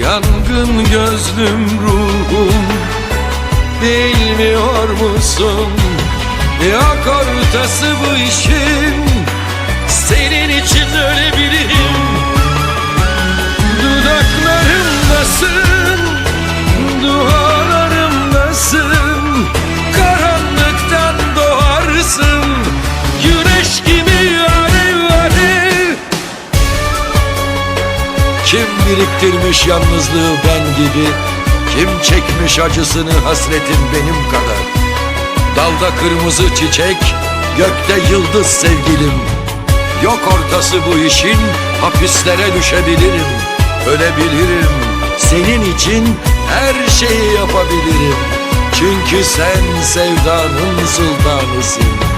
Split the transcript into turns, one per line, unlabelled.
Yangın gözlüm ruhum Bilmiyor musun? Yok ortası bu işin Kim biriktirmiş yalnızlığı ben gibi? Kim çekmiş acısını hasretin benim kadar? Dalda kırmızı çiçek Gökte yıldız sevgilim. Yok ortası bu işin Hapislere düşebilirim. Ölebilirim Senin için her şeyi yapabilirim. Çünkü sen sevdanın sultanısın